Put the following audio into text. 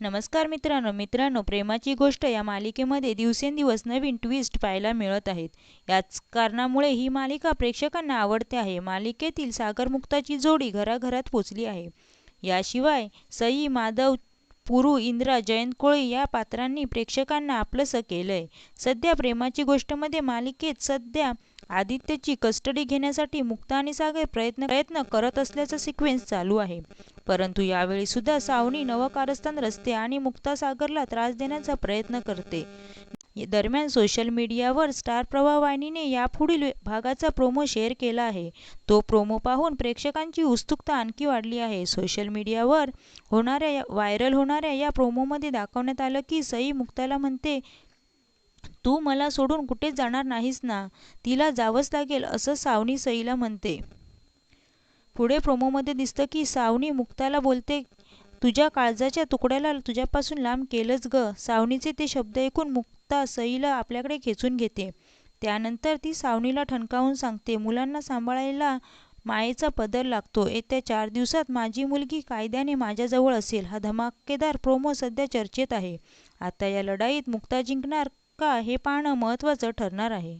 नमस्कार मित्रांनो मित्रांनो प्रेमाची गोष्ट या मालिकेमध्ये दिवसेंदिवस नवीन ट्विस्ट पाहायला मिळत आहेत. याच कारणामुळे ही मालिका प्रेक्षकांना आवडते आहे. मालिकेतील सागरमुक्ताची जोडी घराघरात पोचली आहे. याशिवाय सई माधव पुरू इंद्रा जयंत कोळी या पात्रांनी प्रेक्षकांना आपलंसं केलंय. सध्या प्रेमाची गोष्टमध्ये मालिकेत सध्या आदित्यची कस्टडी घेण्यासाठी मुक्ता आणि सागर प्रयत्न प्रयत्न करत असल्याचा सिक्वेन्स चालू आहे. परंतु यावेळी सुद्धा सावनी नवकारस्थान रस्ते आणि मुक्ता सागरला त्रास देण्याचा प्रयत्न करते. दरम्यान सोशल मीडियावर स्टार प्रवाह यापुढील भागाचा प्रोमो शेअर केला आहे. तो प्रोमो पाहून प्रेक्षकांची उत्सुकता आणखी वाढली आहे. सोशल मीडियावर होणाऱ्या व्हायरल होणाऱ्या या प्रोमोमध्ये दाखवण्यात आलं की सई मुक्ताला म्हणते तू मला सोडून कुठेच जाणार नाहीस ना. तिला जावंच लागेल असं सावनी सईला म्हणते. पुढे प्रोमोमध्ये दिसतं की सावनी मुक्ताला बोलते तुझ्या काळजाच्या तुकड्याला तुझ्यापासून लांब केलंच ग. सावनीचे ते शब्द ऐकून मुक्ता सईला आपल्याकडे खेचून घेते. त्यानंतर ती सावनीला ठणकावून सांगते मुलांना सांभाळायला मायेचा पदर लागतो. येत्या चार दिवसात माझी मुलगी कायद्याने माझ्याजवळ असेल. हा धमाकेदार प्रोमो सध्या चर्चेत आहे. आता या लढाईत मुक्ता जिंकणार का हे पाहणं महत्त्वाचं ठरणार आहे.